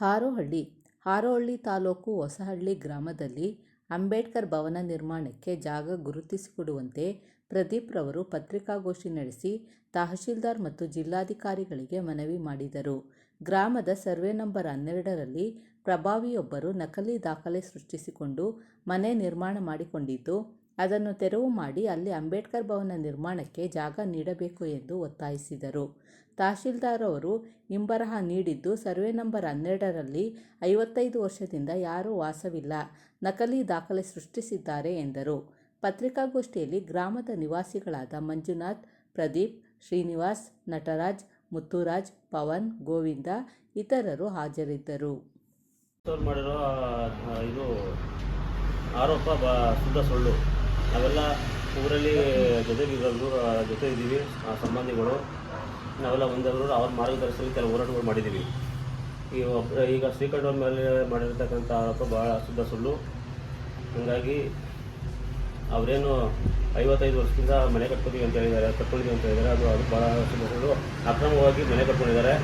ಹಾರೋಹಳ್ಳಿ ಹಾರೋಹಳ್ಳಿ ತಾಲೂಕು ಹೊಸಹಳ್ಳಿ ಗ್ರಾಮದಲ್ಲಿ ಅಂಬೇಡ್ಕರ್ ಭವನ ನಿರ್ಮಾಣಕ್ಕೆ ಜಾಗ ಗುರುತಿಸಿಕೊಡುವಂತೆ ಪ್ರದೀಪ್ ರವರು ಪತ್ರಿಕಾಗೋಷ್ಠಿ ನಡೆಸಿ ತಹಶೀಲ್ದಾರ್ ಮತ್ತು ಜಿಲ್ಲಾಧಿಕಾರಿಗಳಿಗೆ ಮನವಿ ಮಾಡಿದರು. ಗ್ರಾಮದ ಸರ್ವೆ ನಂಬರ್ ಹನ್ನೆರಡರಲ್ಲಿ ಪ್ರಭಾವಿಯೊಬ್ಬರು ನಕಲಿ ದಾಖಲೆ ಸೃಷ್ಟಿಸಿಕೊಂಡು ಮನೆ ನಿರ್ಮಾಣ ಮಾಡಿಕೊಂಡಿದ್ದು, ಅದನ್ನು ತೆರವು ಮಾಡಿ ಅಲ್ಲಿ ಅಂಬೇಡ್ಕರ್ ಭವನ ನಿರ್ಮಾಣಕ್ಕೆ ಜಾಗ ನೀಡಬೇಕು ಎಂದು ಒತ್ತಾಯಿಸಿದರು. ತಹಶೀಲ್ದಾರ್ ಅವರು ಹಿಂಬರಹ ನೀಡಿದ್ದು, ಸರ್ವೆ ನಂಬರ್ ಹನ್ನೆರಡರಲ್ಲಿ ಐವತ್ತೈದು ವರ್ಷದಿಂದ ಯಾರೂ ವಾಸವಿಲ್ಲ, ನಕಲಿ ದಾಖಲೆ ಸೃಷ್ಟಿಸಿದ್ದಾರೆ ಎಂದರು. ಪತ್ರಿಕಾಗೋಷ್ಠಿಯಲ್ಲಿ ಗ್ರಾಮದ ನಿವಾಸಿಗಳಾದ ಮಂಜುನಾಥ್, ಪ್ರದೀಪ್, ಶ್ರೀನಿವಾಸ್, ನಟರಾಜ್, ಮುತ್ತುರಾಜ್, ಪವನ್, ಗೋವಿಂದ ಇತರರು ಹಾಜರಿದ್ದರು. ಆರೋಪ ಬ ಸುಳ್ಳು ನಾವೆಲ್ಲ ಊರಲ್ಲಿ ಜೊತೆಗಿರೋರು ಜೊತೆ ಇದ್ದೀವಿ ಆ, ಸಂಬಂಧಿಗಳು. ನಾವೆಲ್ಲ ಒಂದೆಲ್ಲರೂ ಅವ್ರ ಮಾರ್ಗದರ್ಶನದಲ್ಲಿ ಕೆಲವು ಹೋರಾಟಗಳು ಮಾಡಿದ್ದೀವಿ. ಈ ಈಗ ಶ್ರೀಕಂಠವ್ರ ಮೇಲೆ ಮಾಡಿರ್ತಕ್ಕಂಥ ಆರೋಪ ಭಾಳ ಶುದ್ಧ ಸುಳ್ಳು. ಹಾಗಾಗಿ ಅವರೇನು ಐವತ್ತೈದು ವರ್ಷದಿಂದ ಮನೆ ಕಟ್ಕೊತೀವಿ ಅಂತ ಹೇಳಿದ್ದಾರೆ ಕಟ್ಕೊಂಡಿದ್ದೀವಿ ಅಂತ ಹೇಳಿದ್ದಾರೆ. ಅದು ಅದು ಭಾಳ ಶುದ್ಧ ಸುಳ್ಳು. ಅಕ್ರಮವಾಗಿ ಮನೆ ಕಟ್ಕೊಂಡಿದ್ದಾರೆ.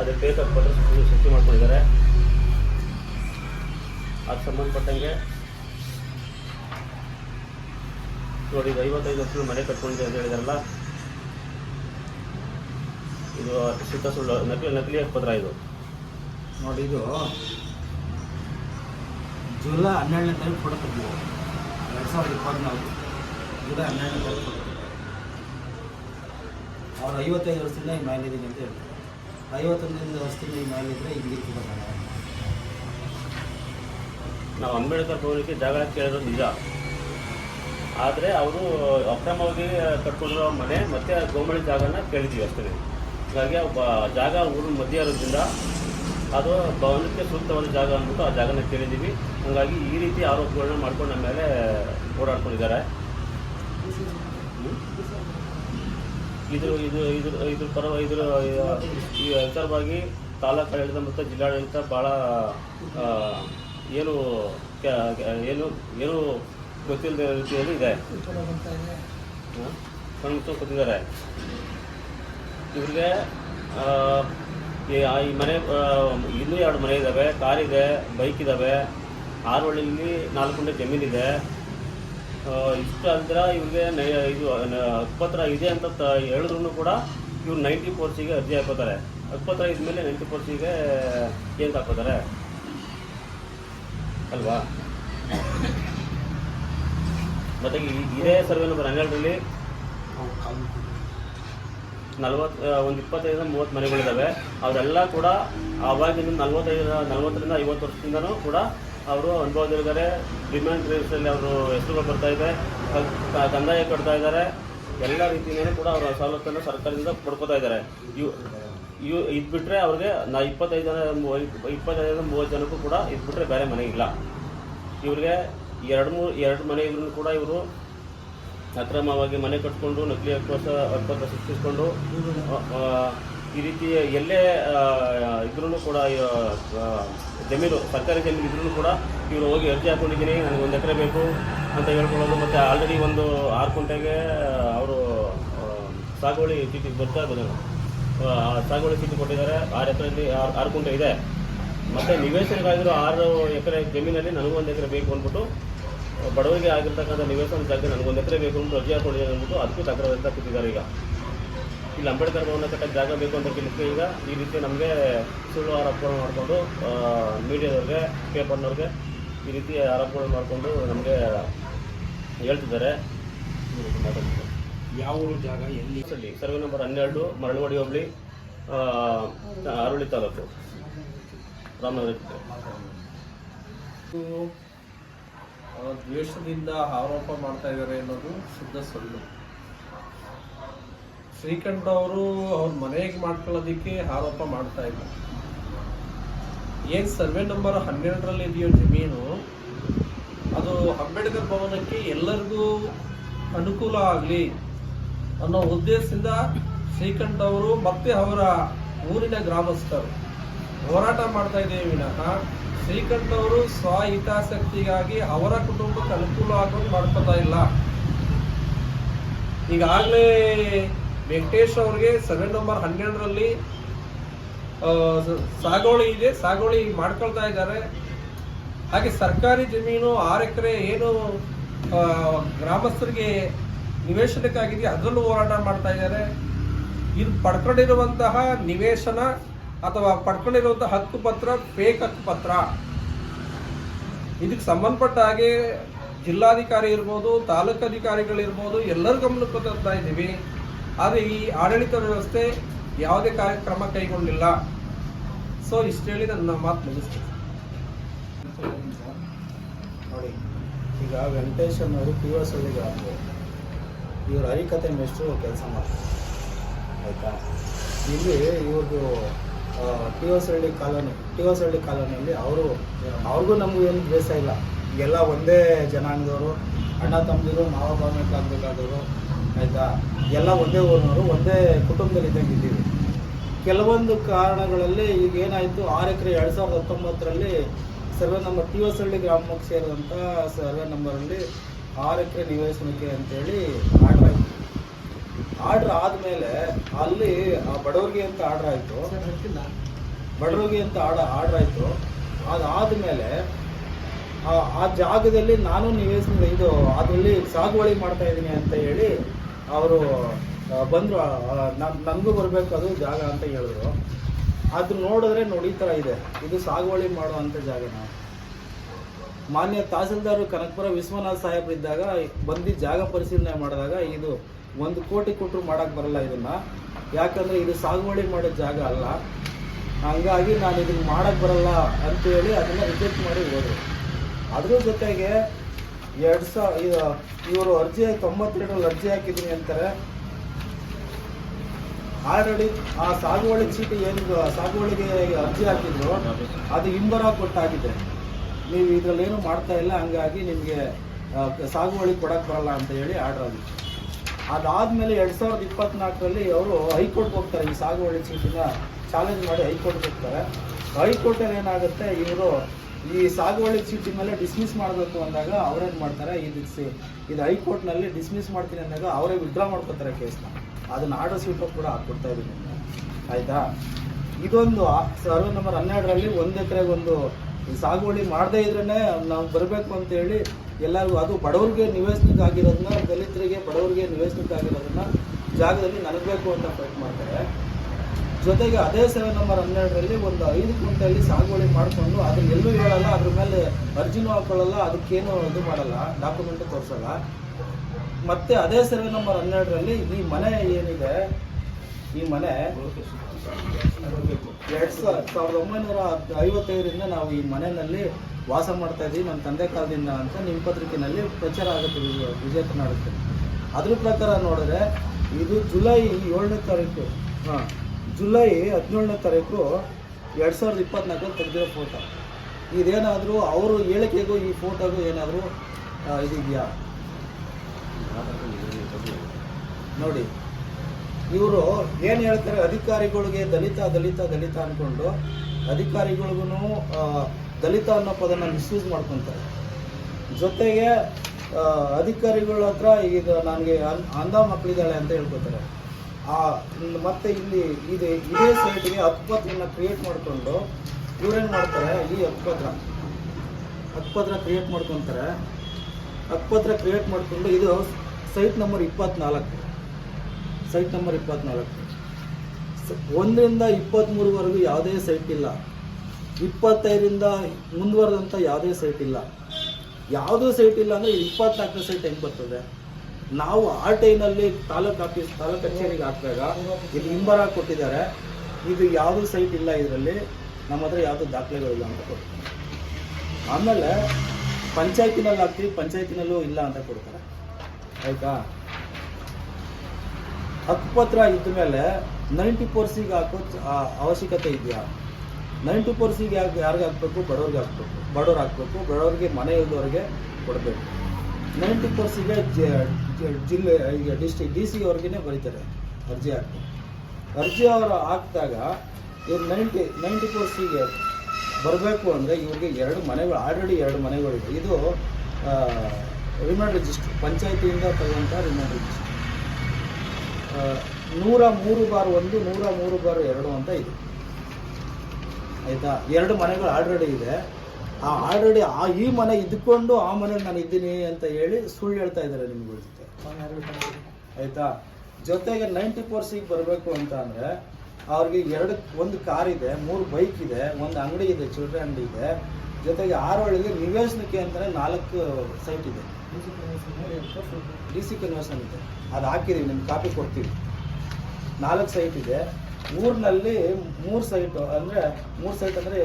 ಅದಕ್ಕೆ ಬೇಕಾದ ಪತ್ರ ಸೃಷ್ಟಿ ಮಾಡ್ಕೊಂಡಿದ್ದಾರೆ. ಅದಕ್ಕೆ ಸಂಬಂಧಪಟ್ಟಂಗೆ ನೋಡಿ ಇದು ಐವತ್ತೈದು ವರ್ಷದ ಮನೆ ಕಟ್ಕೊಂಡಿದೆ ಅಂತ ಹೇಳಿದಾರಲ್ಲ? ಇದು ಸುತ್ತ ಸುಳ್ಳು ನಕಲಿ ನಕಲಿ ಪತ್ರ ಇದು. ನೋಡಿ ಇದು ಜುಲೈ ಹನ್ನೆರಡನೇ ತಾರೀಕು ಫೋಟೋ ತೆಗೆದಿದೆ. ಎರಡು ಸಾವಿರದ ಇಪ್ಪತ್ನಾಲ್ಕು ಜುಲೈ ಹನ್ನೆರಡನೇ ತಾರೀಕು ಫೋಟೋ ಅವ್ರು ಐವತ್ತೈದು ವರ್ಷದಿಂದ ಈ ಮೇಲಿದ್ದೀನಿ ಅಂತ ಹೇಳ್ತಾರೆ. ಐವತ್ತೊಂದೈದು ವರ್ಷದಿಂದ ಈ ಮೇಲಿದ್ರೆ ಈಗ ಬರಲ್ಲ. ನಾವು ಅಂಬೇಡ್ಕರ್ ಭವನಕ್ಕೆ ಜಾಗ ಕೇಳಿರೋದು ನಿಜ. ಆದರೆ ಅವರು ಅಕ್ರಮವಾಗಿ ಕಟ್ಕೊಂಡಿರೋ ಮನೆ ಮತ್ತು ಗೌರ್ಮೆಂಟ್ ಜಾಗನ ಕೇಳಿದ್ದೀವಿ ಅಷ್ಟೇ. ಹಾಗಾಗಿ ಒಬ್ಬ ಜಾಗ ಊರಿನ ಮಧ್ಯ ಇರೋದ್ರಿಂದ ಅದು ಭವನಕ್ಕೆ ಸೂಕ್ತವಾದ ಜಾಗ ಅಂದ್ಬಿಟ್ಟು ಆ ಜಾಗನ ಕೇಳಿದ್ದೀವಿ. ಹಾಗಾಗಿ ಈ ರೀತಿ ಆರೋಪಗಳನ್ನ ಮಾಡ್ಕೊಂಡು ನಮ್ಮ ಮೇಲೆ ಓಡಾಡ್ಕೊಂಡಿದ್ದಾರೆ? ಇದು ಇದು ಇದ್ರ ಇದ್ರ ಪರ, ಇದ್ರ, ಈ ವಿಚಾರವಾಗಿ ತಾಲೂಕು ಆಡಳಿತ ಮತ್ತು ಜಿಲ್ಲಾಡಳಿತ ಭಾಳ ಏನು ಏನು ಏನು ಗೊತ್ತಿಲ್ಲದ ರೀತಿಯಲ್ಲಿ ಇದೆ. ಕೂತಿದ್ದಾರೆ. ಇವ್ರಿಗೆ ಈ ಮನೆ ಇನ್ನೂ ಎರಡು ಮನೆ ಇದ್ದಾವೆ ಕಾರ್ ಇದೆ, ಬೈಕ್ ಇದ್ದಾವೆ ಆರೋಳಿಲಿ ನಾಲ್ಕು ಗಂಟೆ ಜಮೀನಿದೆ. ಇಷ್ಟು ಅಂತರ ಇವ್ರಿಗೆ ಇದು, ನ- ಇದೆ ಅಂತ ತ- ಹೇಳಿದ್ರು ಕೂಡ ಇವ್ರು ನೈಂಟಿ ಫೋರ್ಸಿಗೆ ಅರ್ಜಿ ಹಾಕೋತಾರೆ ಹಕ್ಕುಪತ್ರ ಇದ್ಮೇಲೆ ನೈಂಟಿ ಫೋರ್ಸಿಗೆ ಚೇಂಜ್ ಹಾಕೋತಾರೆ ಅಲ್ವಾ? ಮತ್ತೆ ಇದೇ ಸರ್ವೆ ನಂಬರ್ ಹನ್ನೆರಡರಲ್ಲಿ ನಲ್ವತ್ತು ಒಂದು ಇಪ್ಪತ್ತೈದರಿಂದ ಮೂವತ್ತು ಮನೆಗಳಿದ್ದಾವೆ ಅವರೆಲ್ಲ ಕೂಡ ಆವಾಗಿನ ನಲ್ವತ್ತೈದು, ನಲ್ವತ್ತರಿಂದ ಐವತ್ತು ವರ್ಷದಿಂದನೂ ಕೂಡ ಅವರು ಅನುಭವದಲ್ಲಿದ್ದಾರೆ ಡಿಮ್ಯಾಂಡ್ ರೇಟ್ಸಲ್ಲಿ ಅವರು ಹೆಸರುಗಳು ಬರ್ತಾ ಇದೆ. ಕಂದಾಯ ಕಟ್ತಾ ಇದ್ದಾರೆ. ಎಲ್ಲ ರೀತಿಯಿಂದಲೂ ಕೂಡ ಅವರ ಸವಲತ್ತನ್ನು ಸರ್ಕಾರದಿಂದ ಪಡ್ಕೋತಾ ಇದ್ದಾರೆ. ಇವು ಇವು ಇದು ಬಿಟ್ಟರೆ ಅವ್ರಿಗೆ ನಾ, ಇಪ್ಪತ್ತೈದು ಜನ ಇಪ್ಪತ್ತೈದರಿಂದ ಮೂವತ್ತು ಜನಕ್ಕೂ ಕೂಡ ಇದು ಬಿಟ್ಟರೆ ಬೇರೆ ಮನೆ ಇಲ್ಲ ಇವ್ರಿಗೆ ಎರಡು ಮೂರು ಎರಡು ಮನೆ ಇದ್ರೂ ಕೂಡ ಇವರು ಅಕ್ರಮವಾಗಿ ಮನೆ ಕಟ್ಕೊಂಡು ನಕಲಿ ಹಕ್ಕುಪತ್ರ ಹಕ್ಕುಪತ್ರ ಸೃಷ್ಟಿಸ್ಕೊಂಡು ಈ ರೀತಿ ಎಲ್ಲೇ ಇದ್ರೂ ಕೂಡ ಜಮೀನು ಸರ್ಕಾರಿ ಜಮೀನು ಇದ್ರೂ ಕೂಡ ಇವರು ಹೋಗಿ ಅರ್ಜಿ ಹಾಕೊಂಡಿದ್ದೀನಿ ನನಗೆ ಒಂದು ಎಕರೆ ಬೇಕು ಅಂತ ಹೇಳ್ಕೊಳ್ಳೋದು. ಮತ್ತು ಆಲ್ರೆಡಿ ಒಂದು ಆರು ಗಂಟೆಗೆ ಅವರು ಸಾಗುವಳಿ ಚೀಟಿ ಬರ್ತಾ ಇರೋದು ಆ, ಸಾಗುವಳಿ ಚೀಟಿ ಕೊಟ್ಟಿದ್ದಾರೆ. ಆರು ಎಕರೆಯಲ್ಲಿ ಆರು ಆರು ಗುಂಟೆ ಇದೆ. ಮತ್ತು ನಿವೇಶನಗಾಗಿರೋ ಆರು ಎಕರೆ ಜಮೀನಲ್ಲಿ ನನಗೂ ಒಂದು ಎಕರೆ ಬೇಕು ಅಂದ್ಬಿಟ್ಟು ಬಡವರಿಗೆ ಆಗಿರ್ತಕ್ಕಂಥ ನಿವೇಶನ ಜಾಗ ನನಗೊಂದು ಎಕರೆ ಬೇಕು ಅಂತ ಅರ್ಜಿ ಹಾಕೊಳ್ಳಿ ಅಂದ್ಬಿಟ್ಟು ಅದಕ್ಕೆ ತಕರಾರು ಅಂತ ಕೂತಿದ್ದಾರೆ ಈಗ. ಇಲ್ಲಿ ಅಂಬೇಡ್ಕರ್ ಭವನ ಕಟ್ಟ ಜಾಗ ಬೇಕು ಅಂತ ಕೇಳಿದ್ರೆ ಈಗ ಈ ರೀತಿ ನಮಗೆ ಸುಳ್ಳು ಆರೋಪಗಳು ಮಾಡಿಕೊಂಡು ಮೀಡಿಯಾದವ್ರಿಗೆ ಪೇಪರ್ನವ್ರಿಗೆ ಈ ರೀತಿ ಆರೋಪಗಳು ಮಾಡಿಕೊಂಡು ನಮಗೆ ಹೇಳ್ತಿದ್ದಾರೆ. ಯಾವ ಜಾಗ ಎಲ್ಲಿ? ಸರ್ವೆ ನಂಬರ್ ಹನ್ನೆರಡು ಮರಳುವಾಡಿ ಹೋಬಳಿ ಆ, ಅರವಳ್ಳಿ ತಾಲೂಕು. ರಾಮನಗರ ದ್ವೇಷದಿಂದ ಆರೋಪ ಮಾಡ್ತಾ ಇದ್ದಾರೆ ಅನ್ನೋದು ಶುದ್ಧ ಸುಳ್ಳು. ಶ್ರೀಕಂಠ ಅವರು ಅವ್ರ ಮನೆಗೆ ಮಾಡ್ಕೊಳ್ಳೋದಕ್ಕೆ ಆರೋಪ ಮಾಡ್ತಾ ಇಲ್ಲ ಏನ್ ಸರ್ವೆ ನಂಬರ್ ಹನ್ನೆರಡರಲ್ಲಿ ಇದೆಯೋ ಜಮೀನು, ಅದು ಅಂಬೇಡ್ಕರ್ ಭವನಕ್ಕೆ ಎಲ್ಲರಿಗೂ ಅನುಕೂಲ ಆಗಲಿ ಅನ್ನೋ ಉದ್ದೇಶದಿಂದ ಶ್ರೀಕಂಠ ಅವರು ಮತ್ತೆ ಅವರ ಊರಿನ ಗ್ರಾಮಸ್ಥರು ಹೋರಾಟ ಮಾಡ್ತಾ ಇದ್ದೇವೆ ವಿನಃ ಶ್ರೀಕಂಠ ಅವರು ಸ್ವಹಿತಾಸಕ್ತಿಗಾಗಿ ಅವರ ಕುಟುಂಬಕ್ಕೆ ಅನುಕೂಲ ಆಗೋದು ಮಾಡ್ಕೋತಾ ಇಲ್ಲ. ಈಗಾಗಲೇ ವೆಂಕಟೇಶ್ ಅವ್ರಿಗೆ ಸೆವೆನ್ ನಂಬರ್ ಹನ್ನೆರಡರಲ್ಲಿ ಸಾಗೋಳಿ ಇದೆ. ಸಾಗೋಳಿ ಮಾಡ್ಕೊಳ್ತಾ ಇದ್ದಾರೆ. ಹಾಗೆ ಸರ್ಕಾರಿ ಜಮೀನು ಆರು ಎಕರೆ ಏನು ಗ್ರಾಮಸ್ಥರಿಗೆ ನಿವೇಶನಕ್ಕಾಗಿದೆ ಅದರಲ್ಲೂ ಹೋರಾಟ ಮಾಡ್ತಾ ಇದ್ದಾರೆ. ಇದು ಪಡ್ಕೊಂಡಿರುವಂತಹ ನಿವೇಶನ ಅಥವಾ ಪಡ್ಕೊಂಡಿರುವಂಥ ಹಕ್ಕು ಪತ್ರ ಫೇಕ್ ಹಕ್ಕು ಪತ್ರ. ಇದಕ್ಕೆ ಸಂಬಂಧಪಟ್ಟ ಹಾಗೆ ಜಿಲ್ಲಾಧಿಕಾರಿ ಇರ್ಬೋದು, ತಾಲೂಕು ಅಧಿಕಾರಿಗಳಿರ್ಬೋದು ಎಲ್ಲರ ಗಮನಕ್ಕೆ ತರ್ತಾ ಇದ್ದೀವಿ. ಆದರೆ ಈ ಆಡಳಿತ ವ್ಯವಸ್ಥೆ ಯಾವುದೇ ಕಾರ್ಯಕ್ರಮ ಕೈಗೊಂಡಿಲ್ಲ. ಸೊ ಇಷ್ಟು ಹೇಳಿ ನನ್ನ ಮಾತು ಮುಗಿಸ್ತೀನಿ. ನೋಡಿ, ಈಗ ವೆಂಕಟೇಶ್ ಅವರು ಪಿ ಎಸ್ ಹಳ್ಳಿಗೆ ಹಾಕಿ ಇವರು ಹರಿಕತೆ ಮೇಷ್ಟ್ರು ಕೆಲಸ ಮಾಡ್ತಾರೆ. ಆಯಿತಾ? ಇಲ್ಲಿ ಇವ್ರದ್ದು T S Halli colony T S Halli ಕಾಲೋನಿಯಲ್ಲಿ ಅವರು, ಅವ್ರಿಗೂ ನಮಗೂ ಏನು ದ್ವೇಷ ಇಲ್ಲ. ಎಲ್ಲ ಒಂದೇ ಜನಾಂಗದವರು, ಅಣ್ಣ ತಮ್ಮದಿರು, ಮಾವ ಬಾಂಧವರಾಗಬೇಕಾದವರು ಆಯಿತಾ? ಎಲ್ಲ ಒಂದೇ ಊರಿನವರು, ಒಂದೇ ಕುಟುಂಬದಲ್ಲಿ ಇದ್ದಂಗೆ ಇದ್ದೀವಿ. ಕೆಲವೊಂದು ಕಾರಣಗಳಲ್ಲಿ ಈಗ ಏನಾಯಿತು, ಆರು ಎಕರೆ ಎರಡು ಸಾವಿರದ ಹತ್ತೊಂಬತ್ತರಲ್ಲಿ ಸರ್ವೆ ನಂಬರ್ ಟಿ ಎಸ್ ಹಳ್ಳಿ ಗ್ರಾಮಕ್ಕೆ ಸೇರಿದಂಥ ಸರ್ವೆ ನಂಬರಲ್ಲಿ ಆರು ಎಕರೆ ನಿವೇಶನಕ್ಕೆ ಅಂತೇಳಿ ಆರ್ಡ್ರ್ ಆಯಿತು ಆರ್ಡ್ರ್ ಆದಮೇಲೆ ಅಲ್ಲಿ ಆ ಬಡವರಿಗೆ ಅಂತ ಆರ್ಡ್ರ್ ಆಯಿತು? ಬಡವರಿಗೆ ಅಂತ ಆರ್ಡರ್ ಆರ್ಡ್ರ್ ಆಯಿತು. ಅದಾದಮೇಲೆ ಆ ಜಾಗದಲ್ಲಿ ನಾನು ನಿವೇಶನ ಇದು ಅದರಲ್ಲಿ ಸಾಗುವಳಿ ಮಾಡ್ತಾ ಇದ್ದೀನಿ ಅಂತ ಹೇಳಿ ಅವರು ಬಂದರು. ನನಗೂ ಬರಬೇಕು ಅದು ಜಾಗ ಅಂತ ಹೇಳಿದ್ರು. ಅದು ನೋಡಿದ್ರೆ ನೋಡಿ ಥರ ಇದೆ. ಇದು ಸಾಗುವಳಿ ಮಾಡುವಂಥ ಜಾಗನ? ಮಾನ್ಯ ತಹಸೀಲ್ದಾರ್ ಕನಕಪುರ ವಿಶ್ವನಾಥ್ ಸಾಹೇಬ್ ಇದ್ದಾಗ ಬಂದು ಜಾಗ ಪರಿಶೀಲನೆ ಮಾಡಿದಾಗ ಇದು ಒಂದು ಕೋಟಿ ಕೊಟ್ಟರು ಮಾಡೋಕ್ಕೆ ಬರಲ್ಲ ಇದನ್ನು. ಯಾಕಂದರೆ ಇದು ಸಾಗುವಳಿ ಮಾಡೋ ಜಾಗ ಅಲ್ಲ. ಹಂಗಾಗಿ ನಾನು ಇದನ್ನು ಮಾಡೋಕ್ಕೆ ಬರಲ್ಲ ಅಂತೇಳಿ ಅದನ್ನು ರಿಜೆಕ್ಟ್ ಮಾಡಿ ಹೋದರು ಅದ್ರ ಜೊತೆಗೆ ಎರಡು ಸಾವಿರ ಇವರು ಅರ್ಜಿ ತೊಂಬತ್ತೆರಡರಲ್ಲಿ ಅರ್ಜಿ ಹಾಕಿದ್ದೀನಿ ಅಂತಾರೆ. ಆಲ್ರೆಡಿ ಆ ಸಾಗುವಳಿ ಚೀಟಿ ಏನು ಸಾಗುವಳಿಗೆ ಅರ್ಜಿ ಹಾಕಿದ್ರು, ಅದು ಹಿಂಬರ ಕೊಟ್ಟಾಗಿದೆ. ನೀವು ಇದರಲ್ಲಿ ಏನು ಮಾಡ್ತಾ ಇಲ್ಲ, ಹಂಗಾಗಿ ನಿಮಗೆ ಸಾಗುವಳಿ ಕೊಡಕ್ಕೆ ಬರಲ್ಲ ಅಂತ ಹೇಳಿ ಆರ್ಡರ್ ಆಗಿತ್ತು ಅದಾದ್ಮೇಲೆ ಎರಡ್ ಸಾವಿರದ ಇಪ್ಪತ್ನಾಲ್ಕರಲ್ಲಿ ಅವರು ಹೈಕೋರ್ಟ್ ಹೋಗ್ತಾರೆ, ಈ ಸಾಗುವಳಿ ಚೀಟಿನ ಚಾಲೆಂಜ್ ಮಾಡಿ ಹೈಕೋರ್ಟ್ಗೆ ಹೋಗ್ತಾರೆ. ಹೈಕೋರ್ಟಲ್ಲಿ ಏನಾಗುತ್ತೆ, ಇವರು ಈ ಸಾಗುವಳಿ ಚೀಟಿ ಮೇಲೆ ಡಿಸ್ಮಿಸ್ ಮಾಡಬೇಕು ಅಂದಾಗ ಅವ್ರೇನು ಮಾಡ್ತಾರೆ ಇದು ಇದು ಹೈಕೋರ್ಟ್ನಲ್ಲಿ ಡಿಸ್ಮಿಸ್ ಮಾಡ್ತೀನಿ ಅಂದಾಗ ಅವರೇ ವಿಡ್ರಾ ಮಾಡ್ಕೋತಾರೆ ಕೇಸ್ನ. ಅದನ್ನ ಆರ್ಡರ್ ಸೀಟು ಕೂಡ ಹಾಕ್ಕೊಡ್ತಾ ಇದ್ದೀನಿ ಆಯಿತಾ? ಇದೊಂದು ಸಾವಿರದ ನಂಬರ್ ಹನ್ನೆರಡರಲ್ಲಿ ಒಂದು ಎಕರೆಗೆ ಒಂದು ಈ ಸಾಗುವಳಿ ಮಾಡದೇ ಇದ್ರೇ ನಾವು ಬರಬೇಕು ಅಂತೇಳಿ ಎಲ್ಲರಿಗೂ ಅದು ಬಡವರಿಗೆ ನಿವೇಶನಕ್ಕೆ ಆಗಿರೋದನ್ನ ದಲಿತರಿಗೆ ಬಡವರಿಗೆ ನಿವೇಶನಕ್ಕೆ ಆಗಿರೋದನ್ನ ಜಾಗದಲ್ಲಿ ನನಗೆ ಬೇಕು ಅಂತ ಫೈಟ್ ಮಾಡ್ತಾರೆ. ಜೊತೆಗೆ ಅದೇ ಸರ್ವೆ ನಂಬರ್ ಹನ್ನೆರಡರಲ್ಲಿ ಒಂದು ಐದು ಕ್ವಿಂಟಲ್ಲಿ ಸಾಗುವಳಿ ಮಾಡಿಕೊಂಡು ಅದನ್ನ ಎಲ್ಲೂ ಹೇಳಲ್ಲ, ಅದ್ರ ಮೇಲೆ ಅರ್ಜಿನೂ ಹಾಕೊಳ್ಳಲ್ಲ, ಅದಕ್ಕೇನು ಇದು ಮಾಡಲ್ಲ ಡಾಕ್ಯುಮೆಂಟ್ ತೋರಿಸಲ್ಲ. ಮತ್ತೆ ಅದೇ ಸರ್ವೆ ನಂಬರ್ ಹನ್ನೆರಡರಲ್ಲಿ ಈ ಮನೆ ಏನಿದೆ ಈ ಮನೆ ಎರಡ್ ಸಾವಿರ ಸಾವಿರದ ಒಂಬೈನೂರ ಐವತ್ತೈದರಿಂದ ನಾವು ಈ ಮನೆಯಲ್ಲಿ ವಾಸ ಮಾಡ್ತಾ ಇದ್ದೀವಿ. ನಮ್ಮ ತಂದೆ ಕಾಲದಿಂದ ಅಂತ ನಿಮ್ಮ ಪತ್ರಿಕೆಯಲ್ಲಿ ಪ್ರಚಾರ ಆಗುತ್ತೆ ವಿಜಯ ಕರ್ನಾಟಕ ಅದ್ರ ಪ್ರಕಾರ ನೋಡಿದ್ರೆ ಇದು ಜುಲೈ ಏಳನೇ ತಾರೀಕು. ಹಾಂ. ಜುಲೈ ಹದಿನೇಳನೇ ತಾರೀಕು ಎರಡು ಸಾವಿರದ ಇಪ್ಪತ್ನಾಲ್ಕರಲ್ಲಿ ತೆಗೆದಿರೋ ಫೋಟೋ ಇದೇನಾದರೂ ಅವರು ಹೇಳಿಕೆಗೂ ಈ ಫೋಟೋಗೂ ಏನಾದರೂ ಇದಿದೆಯಾ? ನೋಡಿ. ಇವರು ಏನು ಹೇಳ್ತಾರೆ, ಅಧಿಕಾರಿಗಳಿಗೆ ದಲಿತ ದಲಿತ ದಲಿತ ಅಂದ್ಕೊಂಡು ಅಧಿಕಾರಿಗಳಿಗೂ ದಲಿತ ಅನ್ನೋ ಪದನ ಮಿಸ್ಯೂಸ್ ಮಾಡ್ಕೊತಾರೆ. ಜೊತೆಗೆ ಅಧಿಕಾರಿಗಳ ಹತ್ರ ಈಗ ನನಗೆ ಅಂಧ ಮಕ್ಕಳಿದ್ದಾಳೆ ಅಂತ ಹೇಳ್ಕೊತಾರೆ. ಆ ಮತ್ತೆ ಇಲ್ಲಿ ಇದೆ, ಇದೇ ಸೈಟ್ಗೆ ಹಕ್ಕುಪತ್ರನ ಕ್ರಿಯೇಟ್ ಮಾಡಿಕೊಂಡು ಇವ್ರೇನು ಮಾಡ್ತಾರೆ ಈ ಹಕ್ಕುಪತ್ರ ಹಕ್ಕುಪತ್ರ ಕ್ರಿಯೇಟ್ ಮಾಡ್ಕೊತಾರೆ. ಹಕ್ಕುಪತ್ರ ಕ್ರಿಯೇಟ್ ಮಾಡಿಕೊಂಡು ಇದು ಸೈಟ್ ನಂಬರ್ ಇಪ್ಪತ್ನಾಲ್ಕು. ಸೈಟ್ ನಂಬರ್ ಇಪ್ಪತ್ನಾಲ್ಕು. ಒಂದರಿಂದ ಇಪ್ಪತ್ತ್ಮೂರುವರೆಗೂ ಯಾವುದೇ ಸೈಟ್ ಇಲ್ಲ. ಇಪ್ಪತ್ತೈದರಿಂದ ಮುಂದುವರೆದಂಥ ಯಾವುದೇ ಸೈಟ್ ಇಲ್ಲ. ಯಾವುದೂ ಸೈಟ್ ಇಲ್ಲ ಅಂದರೆ ಇಪ್ಪತ್ನಾಲ್ಕನೇ ಸೈಟ್ ಹೆಂಗೆ ಬರ್ತದೆ? ನಾವು ಆ ಟೈನಲ್ಲಿ ತಾಲೂಕು ಆಫೀಸ್, ತಾಲೂಕು ಕಚೇರಿಗೆ ಹಾಕಿದಾಗ ಇಲ್ಲಿ ಹಿಂಬರ ಕೊಟ್ಟಿದ್ದಾರೆ. ಇದು ಯಾವುದೂ ಸೈಟ್ ಇಲ್ಲ ಇದರಲ್ಲಿ. ನಮ್ಮ ಹತ್ರ ಯಾವುದೂ ದಾಖಲೆಗಳಿಲ್ಲ ಅಂತ ಕೊಡ್ತಾರೆ. ಆಮೇಲೆ ಪಂಚಾಯತಿನಲ್ಲಿ ಹಾಕ್ತೀವಿ, ಪಂಚಾಯತಿನಲ್ಲೂ ಇಲ್ಲ ಅಂತ ಕೊಡ್ತಾರೆ. ಆಯಿತಾ? ಹಕ್ಕುಪತ್ರ ಇದ್ದ ಮೇಲೆ ನೈಂಟಿ ಪರ್ಸಿಗೆ ಹಾಕೋ ಅವಶ್ಯಕತೆ ಇದೆಯಾ? ನೈಂಟಿ ಪರ್ಸಿಗೆ ಯಾಕೆ ಯಾರಿಗೆ ಹಾಕ್ಬೇಕು? ಬಡವ್ರಿಗೆ ಹಾಕ್ಬೇಕು. ಬಡವ್ರು ಹಾಕ್ಬೇಕು. ಬಡವ್ರಿಗೆ ಮನೆ ಇದ್ದವ್ರಿಗೆ ಕೊಡಬೇಕು. ನೈಂಟಿ ಪರ್ಸಿಗೆ ಜಿಲ್ಲೆ, ಈಗ ಡಿಸ್ಟಿಕ್ ಡಿ ಸಿ ಅವ್ರಿಗೆ ಬರೀತಾರೆ. ಅರ್ಜಿ ಹಾಕ್ತಾರೆ ಅರ್ಜಿ ಅವರು ಹಾಕಿದಾಗ ಇವ್ರು ನೈಂಟಿ ನೈಂಟಿ ಪರ್ಸಿಗೆ ಬರಬೇಕು ಅಂದರೆ ಇವ್ರಿಗೆ ಎರಡು ಮನೆಗಳು ಆಲ್ರೆಡಿ ಎರಡು ಮನೆಗಳಿವೆ. ಇದು ರಿಮಾಂಡ್ ರಿಜಿಸ್ಟ್ರ್ ಪಂಚಾಯತಿಯಿಂದ ತಗೊಂಥ ರಿಮಾಂಡ್ ರಿಜಿಸ್ಟ್ರ್ ನೂರ ಮೂರು ಬಾರು ಒಂದು, ನೂರ ಮೂರು ಬಾರು ಎರಡು ಅಂತ ಇದೆ. ಆಯಿತಾ? ಎರಡು ಮನೆಗಳು ಆಲ್ರೆಡಿ ಇದೆ. ಆ ಆಲ್ರೆಡಿ ಆ ಈ ಮನೆ ಇದ್ಕೊಂಡು ಆ ಮನೇಲಿ ನಾನು ಇದ್ದೀನಿ ಅಂತ ಹೇಳಿ ಸುಳ್ಳು ಹೇಳ್ತಾ ಇದ್ದಾರೆ ನಿಮ್ಗಳ ಜೊತೆ ಆಯಿತಾ? ಜೊತೆಗೆ ನೈಂಟಿ ಫೋರ್ ಸಿಗೆ ಬರಬೇಕು ಅಂತ ಅಂದರೆ ಅವ್ರಿಗೆ ಎರಡು, ಒಂದು ಕಾರ್ ಇದೆ, ಮೂರು ಬೈಕ್ ಇದೆ, ಒಂದು ಅಂಗಡಿ ಇದೆ, ಚಿಲ್ಡ್ರನ್ ಅಂಗಡಿ ಇದೆ. ಜೊತೆಗೆ ಆರೋಳಿಗೆ ನಿವೇಶನಕ್ಕೆ ಅಂತಲೇ ನಾಲ್ಕು ಸೈಟ್ ಇದೆ. ಡಿ ಸಿ ಕನ್ವರ್ಷನ್ ಇದೆ. ಅದು ಹಾಕಿರಿ, ನಿಮ್ಗೆ ಕಾಪಿ ಕೊಡ್ತೀವಿ. ನಾಲ್ಕು ಸೈಟ್ ಇದೆ. ಊರಿನಲ್ಲಿ ಮೂರು ಸೈಟು ಅಂದರೆ ಮೂರು ಸೈಟ್ ಅಂದರೆ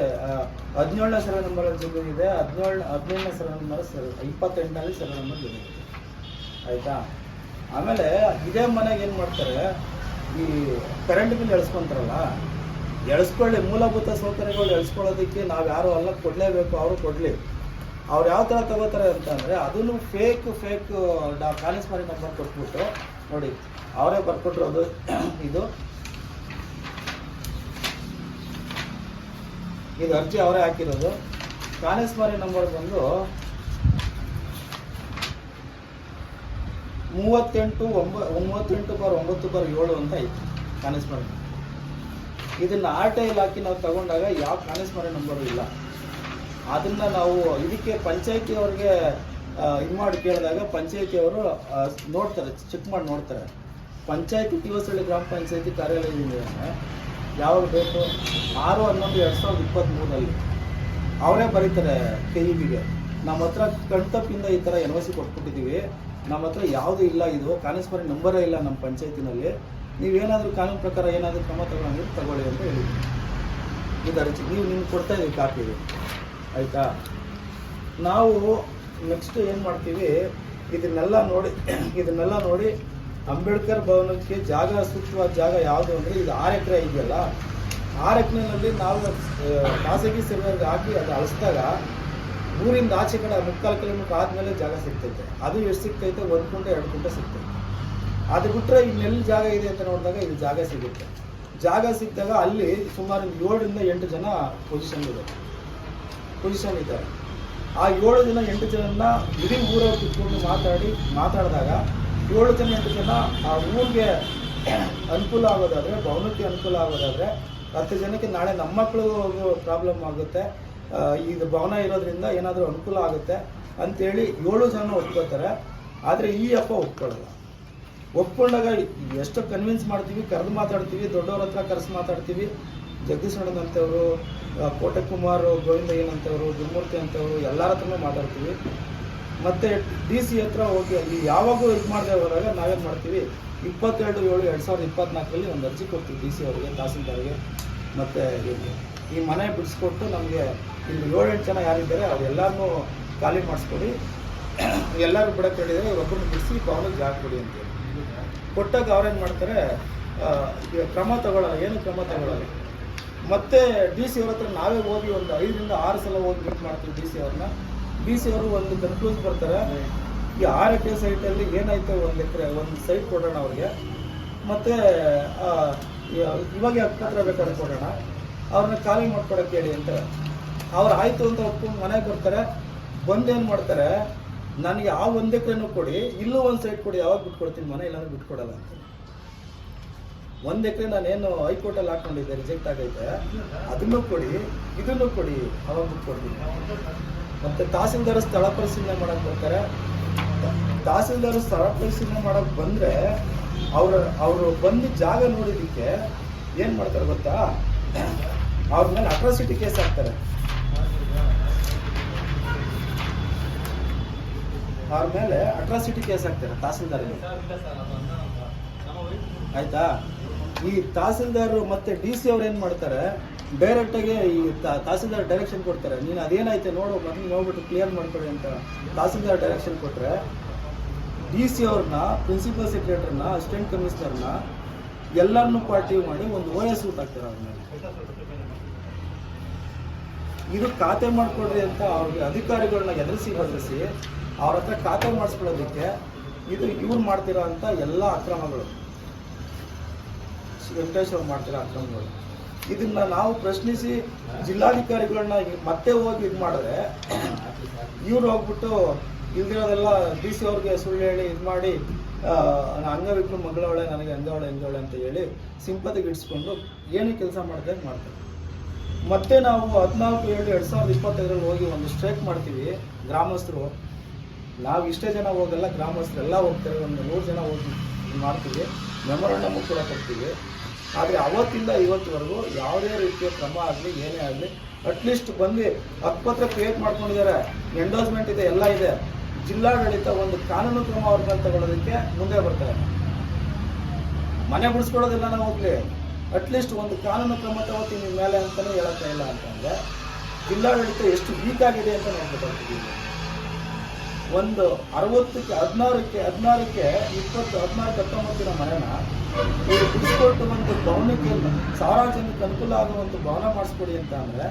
ಹದಿನೇಳನೇ ಸರ್ವೆ ನಂಬರ್ ಇದೆ. ಹದಿನೇಳು, ಹದಿನೇಳನೇ ಸರ್ವೆ ನಂಬರ್ ಸರ್ ಇಪ್ಪತ್ತೆಂಟನೇ ಸರ್ವೆ ನಂಬರ್ ಇದೆ. ಆಯಿತಾ? ಆಮೇಲೆ ಇದೇ ಮನೆಗೆ ಏನು ಮಾಡ್ತಾರೆ, ಈ ಕರೆಂಟ್ ಬಿಲ್ ಎಳ್ಸ್ಕೊಂತಾರಲ್ಲ, ಎಳ್ಸ್ಕೊಳ್ಳಿ, ಮೂಲಭೂತ ಸೌಕರ್ಯಗಳು ಎಳ್ಸ್ಕೊಳ್ಳೋದಕ್ಕೆ ನಾವು ಯಾರು ಅಲ್ಲ ಕೊಡಲೇಬೇಕು, ಅವರು ಕೊಡಲಿ. ಅವ್ರು ಯಾವ ಥರ ತಗೋತಾರೆ ಅಂತಂದರೆ ಅದನ್ನು ಫೇಕ್ ಫೇಕ್ ಡಾ ಕಾಲೇಜ್ಮಾರಿ ನಂಬರ್ ಕೊಟ್ಬಿಟ್ಟು ನೋಡಿ, ಅವರೇ ಬರ್ಕೊಟ್ಟಿರೋದು ಇದು. ಇದು ಅರ್ಜಿ ಅವರೇ ಹಾಕಿರೋದು. ಕಾಲೇಜ್ಮಾರಿ ನಂಬರ್ ಬಂದು ಮೂವತ್ತೆಂಟು ಒಂಬ, ಮೂವತ್ತೆಂಟು ಬಾರ್ ಒಂಬತ್ತು ಬಾರ್ ಏಳು ಅಂತ ಐತೆ ಕಾನೇಶ್ವರ ಇದನ್ನು ಆರ್ ಟೈಲ್ ಹಾಕಿ ನಾವು ತಗೊಂಡಾಗ ಯಾವ ಕಾನೇಶ್ವರ ನಂಬರು ಇಲ್ಲ. ಅದನ್ನ ನಾವು ಇದಕ್ಕೆ ಪಂಚಾಯತಿ ಅವ್ರಿಗೆ ಇದು ಮಾಡಿ ಕೇಳಿದಾಗ ಪಂಚಾಯತಿ ಅವರು ನೋಡ್ತಾರೆ ಚೆಕ್ ಮಾಡಿ ನೋಡ್ತಾರೆ. ಪಂಚಾಯತಿ ಟಿವಸಳ್ಳಿ ಗ್ರಾಮ ಪಂಚಾಯತಿ ಕಾರ್ಯಾಲಯದಿಂದ ಯಾವಾಗ ಬೇಕು? ಆರು ಹನ್ನೊಂದು ಎರಡು ಸಾವಿರದ ಇಪ್ಪತ್ತ್ಮೂರರಲ್ಲಿ ಅವರೇ ಬರೀತಾರೆ ಕೆ ಇ ಬಿಗೆ ನಮ್ಮ ಹತ್ರ ಕಣ್ತಪ್ಪಿಂದ ಈ ಥರ ಎನ್ ಒ ಸಿ ಕೊಟ್ಬಿಟ್ಟಿದ್ದೀವಿ. ನಮ್ಮ ಹತ್ರ ಯಾವುದೂ ಇಲ್ಲ, ಇದು ಕಾನೂನು ನಂಬರೇ ಇಲ್ಲ ನಮ್ಮ ಪಂಚಾಯತಿನಲ್ಲಿ. ನೀವೇನಾದರೂ ಕಾನೂನು ಪ್ರಕಾರ ಏನಾದರೂ ಕ್ರಮ ತಗೊಂಡ್ರೆ ತಗೊಳ್ಳಿ ಅಂತ ಹೇಳಿದ್ವಿ. ಇದು ನೀವು ನಿಮ್ಗೆ ಕೊಡ್ತಾ ಇದ್ದೀವಿ ಕಾಪಿ ಇದು. ಆಯಿತಾ? ನಾವು ನೆಕ್ಸ್ಟ್ ಏನು ಮಾಡ್ತೀವಿ? ಇದನ್ನೆಲ್ಲ ನೋಡಿ ಇದನ್ನೆಲ್ಲ ನೋಡಿ ಅಂಬೇಡ್ಕರ್ ಭವನಕ್ಕೆ ಜಾಗ ಸೂಕ್ತವಾದ ಜಾಗ ಯಾವುದು ಅಂದರೆ ಇದು ಆರು ಎಕರೆ ಇದೆಯಲ್ಲ? ಆರು ಎಕರೆನಲ್ಲಿ ನಾವು ಖಾಸಗಿ ಸರ್ವೆಗೆ ಹಾಕಿ ಅದು ಅಳಿಸಿದಾಗ ಊರಿಂದ ಆಚೆ ಕಡೆ ಮುಕ್ಕಾಲು ಕಿಲೋಮೀಟರ್ ಆದಮೇಲೆ ಜಾಗ ಸಿಗ್ತೈತೆ. ಅದು ಎಷ್ಟು ಸಿಗ್ತೈತೆ? ಒಂದು ಕುಂಟೆ ಎರಡು ಕುಂಟೆ ಸಿಗ್ತೈತೆ. ಅದು ಬಿಟ್ಟರೆ ಇನ್ನೆಲ್ಲಿ ಜಾಗ ಇದೆ ಅಂತ ನೋಡಿದಾಗ ಇಲ್ಲಿ ಜಾಗ ಸಿಗುತ್ತೆ. ಜಾಗ ಸಿಕ್ಕಿದಾಗ ಅಲ್ಲಿ ಸುಮಾರು ಏಳರಿಂದ ಎಂಟು ಜನ ಪೊಸಿಷನ್ ಇದೆ ಪೊಸಿಷನ್ ಇದ್ದಾರೆ ಆ ಏಳು ಜನ ಎಂಟು ಜನನ್ನ ಇಡೀ ಊರವ್ರು ಕುತ್ಕೊಂಡು ಮಾತಾಡಿ ಮಾತಾಡಿದಾಗ ಏಳು ಜನ ಎಂಟು ಜನ ಆ ಊರಿಗೆ ಅನುಕೂಲ ಆಗೋದಾದರೆ, ಭವನಕ್ಕೆ ಅನುಕೂಲ ಆಗೋದಾದರೆ ಹತ್ತು ಜನಕ್ಕೆ ನಾಳೆ ನಮ್ಮ ಮಕ್ಕಳು ಪ್ರಾಬ್ಲಮ್ ಆಗುತ್ತೆ. ಇದು ಭವನ ಇರೋದ್ರಿಂದ ಏನಾದರೂ ಅನುಕೂಲ ಆಗುತ್ತೆ ಅಂತೇಳಿ ಏಳು ಜನ ಒಪ್ಕೋತಾರೆ. ಆದರೆ ಈ ಅಪ್ಪ ಒಪ್ಕೊಳ್ಳಲ್ಲ. ಒಪ್ಕೊಂಡಾಗ ಎಷ್ಟು ಕನ್ವಿನ್ಸ್ ಮಾಡ್ತೀವಿ, ಕರೆದು ಮಾತಾಡ್ತೀವಿ, ದೊಡ್ಡವ್ರ ಹತ್ರ ಕರೆಸಿ ಮಾತಾಡ್ತೀವಿ. ಜಗದೀಶ್ ಮೇಡಮ್ ಅಂತವರು ಕೋಟೆ ಕುಮಾರ್ ಗೋವಿಂದ ಅಂತವರು ಗುರುಮೂರ್ತಿ ಅಂತವರು ಎಲ್ಲರ ಹತ್ರನೂ ಮಾತಾಡ್ತೀವಿ. ಮತ್ತೆ ಡಿ ಸಿ ಹತ್ರ ಹೋಗಿ ಅಲ್ಲಿ ಯಾವಾಗೂ ಇದು ಮಾಡದೆ ಹೋದಾಗ ನಾವೇನು ಮಾಡ್ತೀವಿ? ಇಪ್ಪತ್ತೆರಡು ಏಳು ಎರಡು ಸಾವಿರದ ಇಪ್ಪತ್ನಾಲ್ಕರಲ್ಲಿ ಒಂದು ಅರ್ಜಿ ಕೊಡ್ತೀವಿ ಡಿ ಸಿ ಅವರಿಗೆ, ತಹಸೀಲ್ದಾರ್ಗೆ. ಮತ್ತು ಈ ಮನೆ ಬಿಡಿಸ್ಕೊಟ್ಟು ನಮಗೆ ಇಲ್ಲಿ ಏಳೆಂಟು ಜನ ಯಾರಿದ್ದಾರೆ ಅವರೆಲ್ಲರನ್ನೂ ಖಾಲಿ ಮಾಡಿಸ್ಕೊಡಿ. ಎಲ್ಲರೂ ಬಿಡಕ್ಕೆ ಹೇಳಿದರೆ ಒಬ್ಬರನ್ನು ಬಿಡಿಸಿ ಭವನಕ್ಕೆ ಜಾಗ ಕೊಡಿ ಅಂತೇಳಿ ಕೊಟ್ಟಾಗ ಅವ್ರೇನು ಮಾಡ್ತಾರೆ? ಕ್ರಮ ತಗೊಳ್ಳಲ್ಲ ಏನು ಕ್ರಮ ತಗೊಳ್ಳಲ್ಲ ಮತ್ತೆ ಡಿ ಸಿ ಅವ್ರ ಹತ್ರ ನಾವೇ ಹೋಗಿ ಒಂದು ಐದರಿಂದ ಆರು ಸಲ ಹೋಗಿ ಮೀಟ್ ಮಾಡ್ತೀವಿ ಡಿ ಸಿ ಅವ್ರನ್ನ. ಡಿ ಸಿ ಅವರು ಒಂದು ಕನ್ಕ್ಲೂಸ್ ಬರ್ತಾರೆ ಈ ಆರು ಎಕರೆ ಸೈಟಲ್ಲಿ ಏನಾಯ್ತು ಒಂದು ಎಕರೆ, ಒಂದು ಸೈಟ್ ಕೊಡೋಣ ಅವ್ರಿಗೆ. ಮತ್ತು ಇವಾಗ ಹತ್ರ ಬೇಕಾದ್ರೆ ಕೊಡೋಣ. ಅವ್ರನ್ನ ಖಾಲಿ ಮಾಡ್ಕೊಡಕ್ಕೆ ಹೇಳಿ ಅಂತ. ಅವ್ರು ಆಯಿತು ಅಂತ ಒಪ್ಕೊಂಡು ಮನೆಗೆ ಬರ್ತಾರೆ. ಬಂದೇನು ಮಾಡ್ತಾರೆ, ನನಗೆ ಆ ಒಂದು ಎಕರೆನೂ ಕೊಡಿ, ಇಲ್ಲೂ ಒಂದು ಸೈಟ್ ಕೊಡಿ, ಯಾವಾಗ ಬಿಟ್ಕೊಡ್ತೀನಿ, ಮನೆ ಇಲ್ಲಾಂದ್ರೆ ಬಿಟ್ಕೊಡಲ್ಲ. ಅಂತ ಒಂದು ಎಕರೆ ನಾನೇನು ಹೈಕೋರ್ಟಲ್ಲಿ ಹಾಕೊಂಡಿದ್ದೆ ರಿಜೆಕ್ಟ್ ಆಗೈತೆ. ಅದನ್ನು ಕೊಡಿ, ಇದನ್ನು ಕೊಡಿ, ಅವಾಗ ಕೊಡ್ತೀನಿ ಮತ್ತೆ ತಹಸೀಲ್ದಾರ್ ಸ್ಥಳ ಪರಿಶೀಲನೆ ಮಾಡಕ್ ಬರ್ತಾರೆ. ತಹಸೀಲ್ದಾರ್ ಸ್ಥಳ ಪರಿಶೀಲನೆ ಮಾಡಕ್ ಬಂದ್ರೆ ಅವ್ರ, ಅವರು ಬಂದು ಜಾಗ ನೋಡಿದಕ್ಕೆ ಏನ್ ಮಾಡ್ತಾರೆ ಗೊತ್ತಾ? ಅವ್ರ ಮೇಲೆ ಅಟ್ರಾಸಿಟಿ ಕೇಸ್ ಹಾಕ್ತಾರೆ. ಅವ್ರ ಮೇಲೆ ಅಟ್ರಾಸಿಟಿ ಕೇಸ್ ಹಾಕ್ತಾರೆ ತಹಸೀಲ್ದಾರ ಆಯ್ತಾ? ಈ ತಹಸೀಲ್ದಾರ್ ಮತ್ತೆ ಡಿ ಸಿ ಅವ್ರು ಏನ್ ಮಾಡ್ತಾರೆ? ಡೈರೆಕ್ಟ್ ಆಗಿ ಈ ತಹಸೀಲ್ದಾರ್ ಡೈರೆಕ್ಷನ್ ಕೊಡ್ತಾರೆ. ನೀನು ಅದೇನಾಯ್ತು ನೋಡು, ಮೊದಲು ನೋಡ್ಬಿಟ್ಟು ಕ್ಲಿಯರ್ ಮಾಡ್ಕೊಳ್ಳಿ ಅಂತ ತಹಸೀಲ್ದಾರ್ ಡೈರೆಕ್ಷನ್ ಕೊಟ್ರೆ ಡಿ ಸಿ ಅವ್ರನ್ನ ಪ್ರಿನ್ಸಿಪಲ್ ಸೆಕ್ರೆಟರಿನ ಅಸಿಸ್ಟೆಂಟ್ ಕಮಿಷನರ್ನ ಎಲ್ಲರನ್ನೂ ಪಾರ್ಟಿ ಮಾಡಿ ಒಂದು ಓ ಎಸ್ ಊಟಾಗ್ತಾರೆ ಅವ್ರ ಇದು ಖಾತೆ ಮಾಡ್ಕೊಡ್ರಿ ಅಂತ ಅವ್ರಿಗೆ ಅಧಿಕಾರಿಗಳನ್ನ ಎದುರಿಸಿ ಬದಲಿಸಿ ಅವ್ರ ಹತ್ರ ಖಾತೆ ಮಾಡಿಸ್ಕೊಳ್ಳೋದಕ್ಕೆ ಇದು ಇವ್ರು ಮಾಡ್ತಿರೋ ಅಂತ ಎಲ್ಲ ಅಕ್ರಮಗಳು. ವೆಂಕಟೇಶ್ ಮಾಡ್ತೀರಾ ಅಕ್ರಮಗಳು ಇದನ್ನ ನಾವು ಪ್ರಶ್ನಿಸಿ ಜಿಲ್ಲಾಧಿಕಾರಿಗಳನ್ನ ಮತ್ತೆ ಹೋಗಿ ಇದು ಮಾಡಿದ್ರೆ ಇವ್ರು ಹೋಗ್ಬಿಟ್ಟು ಇಲ್ದಿರೋದೆಲ್ಲ ಡಿ ಸಿ ಅವ್ರಿಗೆ ಸುಳ್ಳು ಹೇಳಿ ಇದು ಮಾಡಿ ಅಂಗವಿಕ್ಲು ಮಗಳವಳೆ, ನನಗೆ ಅಂಗವಳೆ, ಹೆಂಗವಳೆ ಅಂತ ಹೇಳಿ ಸಿಂಪತಿಗೆ ಇಡಿಸ್ಕೊಂಡು ಏನೇ ಕೆಲಸ ಮಾಡಿದೆ ಮಾಡ್ತಾರೆ. ಮತ್ತೆ ನಾವು ಹದಿನಾಲ್ಕು ಏಳು ಎರಡು ಸಾವಿರದ ಇಪ್ಪತ್ತೈದರಲ್ಲಿ ಹೋಗಿ ಒಂದು ಸ್ಟ್ರೈಕ್ ಮಾಡ್ತೀವಿ ಗ್ರಾಮಸ್ಥರು. ನಾವು ಇಷ್ಟೇ ಜನ ಹೋಗಲ್ಲ, ಗ್ರಾಮಸ್ಥರೆಲ್ಲ ಹೋಗ್ತಾರೆ, ಒಂದು ನೂರು ಜನ ಹೋಗಿ ಮಾಡ್ತೀವಿ. ಮೆಮೊರಂಡಮ್ ಕೂಡ ಕೊಡ್ತೀವಿ. ಆದರೆ ಅವತ್ತಿಂದ ಇವತ್ತುವರೆಗೂ ಯಾವುದೇ ರೀತಿಯ ಕ್ರಮ ಆಗಲಿ, ಏನೇ ಆಗಲಿ ಅಟ್ಲೀಸ್ಟ್ ಬಂದು ಹಕ್ಕುಪತ್ರ ಕ್ರಿಯೇಟ್ ಮಾಡ್ಕೊಂಡಿದ್ದಾರೆ. ಎಂಡೋಸ್ಮೆಂಟ್ ಇದೆ, ಎಲ್ಲ ಇದೆ. ಜಿಲ್ಲಾಡಳಿತ ಒಂದು ಕಾನೂನು ಕ್ರಮ ಅವ್ರ ತಗೊಳ್ಳೋದಕ್ಕೆ ಮುಂದೆ ಬರ್ತಾರೆ ಮನೆ ಬಿಡಿಸ್ಕೊಳ್ಳೋದಿಲ್ಲ ನಾವು ಹೋಗ್ಲಿ. ಅಟ್ಲೀಸ್ಟ್ ಒಂದು ಕಾನೂನು ಕ್ರಮ ತಗೋತೀನಿ ನಿಮ್ಮ ಮೇಲೆ ಅಂತಲೇ ಇಲ್ಲ ಅಂತಂದರೆ ಜಿಲ್ಲಾಡಳಿತ ಎಷ್ಟು ವೀಕ್ ಆಗಿದೆ ಅಂತ ನೋಡ್ಬೇಕಾಗ್ತಿದ್ದೀವಿ ಒಂದು ಅರವತ್ತಕ್ಕೆ, ಹದಿನಾರಕ್ಕೆ ಹದಿನಾರಕ್ಕೆ, ಇಪ್ಪತ್ತು ಹದಿನಾರು ಹತ್ತೊಂಬತ್ತಿನ ಮನೆನ ಇವರು ಬಿಡಿಸ್ಕೊಟ್ಟು ಒಂದು ಭವನಕ್ಕೆ ಸಾರ್ವಜನಿಕ ಅನುಕೂಲ ಆಗುವಂಥ ಭವನ ಮಾಡಿಸ್ಕೊಡಿ ಅಂತ ಅಂದರೆ,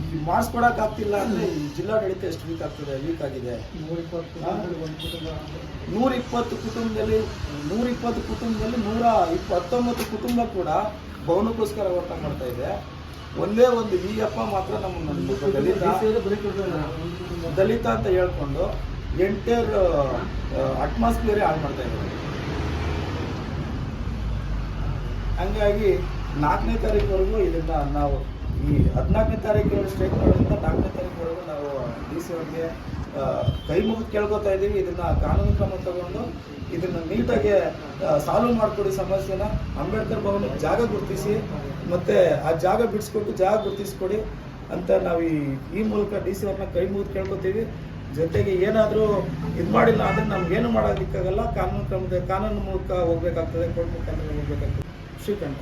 ಈ ಮಾಡಿಸ್ಕೊಡಕ್ ಆಗ್ತಿಲ್ಲ ಅಂದ್ರೆ ಈ ಜಿಲ್ಲಾಡಳಿತ ಎಷ್ಟು ವೀಕ್ ಆಗ್ತದೆ ವೀಕ್ ಆಗಿದೆ. ನೂರ ಇಪ್ಪತ್ತು ಕುಟುಂಬದಲ್ಲಿ ನೂರ ಇಪ್ಪತ್ತು ಕುಟುಂಬದಲ್ಲಿ ನೂರ ಇಪ್ಪ ಹತ್ತೊಂಬತ್ತು ಕುಟುಂಬ ಕೂಡ ಭವನಕ್ಕೋಸ್ಕರ ಹೋರಾಟ ಮಾಡ್ತಾ ಇದೆ. ಒಂದೇ ಒಂದು ವೀಯಪ್ಪ ಮಾತ್ರ ನಮ್ಮ ದಲಿತ ದಲಿತ ಅಂತ ಹೇಳ್ಕೊಂಡು ಎಂಟೇರ್ ಅಟ್ಮಾಸ್ಫಿಯರೇ ಹಾಳು ಮಾಡ್ತಾ ಇದ್ದಾರೆ. ಹಂಗಾಗಿ ನಾಲ್ಕನೇ ತಾರೀಕುವರೆಗೂ ಇದನ್ನ ನಾವು ಈ ಹದಿನಾಲ್ಕನೇ ತಾರೀಕು ಸ್ಟ್ರೈಕ್ ಮಾಡೋದ್ರಿಂದ ನಾಲ್ಕನೇ ತಾರೀಕುವರೆಗೂ ನಾವು ಡಿ ಸಿ ಅವ್ರಿಗೆ ಕೈ ಮುಗಿದು ಕೇಳ್ಕೊತಾ ಇದ್ದೀವಿ. ಇದನ್ನ ಕಾನೂನು ಕ್ರಮ ತಗೊಂಡು ಇದನ್ನ ನೀಟಾಗಿ ಸಾಲ್ವ್ ಮಾಡಿಕೊಡಿ ಸಮಸ್ಯೆನ. ಅಂಬೇಡ್ಕರ್ ಭವನ ಜಾಗ ಗುರುತಿಸಿ, ಮತ್ತೆ ಆ ಜಾಗ ಬಿಡಿಸ್ಕೊಟ್ಟು ಜಾಗ ಗುರುತಿಸ್ಕೊಡಿ ಅಂತ ನಾವು ಈ ಮೂಲಕ ಡಿ ಸಿ ಅವ್ರನ್ನ ಕೈ ಮುಗಿದು ಕೇಳ್ಕೊತೀವಿ. ಜೊತೆಗೆ ಏನಾದರೂ ಇದು ಮಾಡಿಲ್ಲ ಅಂದ್ರೆ ನಮ್ಗೇನು ಮಾಡೋದಕ್ಕಾಗಲ್ಲ ಕಾನೂನು ಕ್ರಮದ ಕಾನೂನು ಮೂಲಕ ಹೋಗ್ಬೇಕಾಗ್ತದೆ, ಕೋರ್ಟ್ ಮುಖಾಂತರ ಹೋಗ್ಬೇಕಾಗ್ತದೆ. ಶ್ರೀಕಂಠ.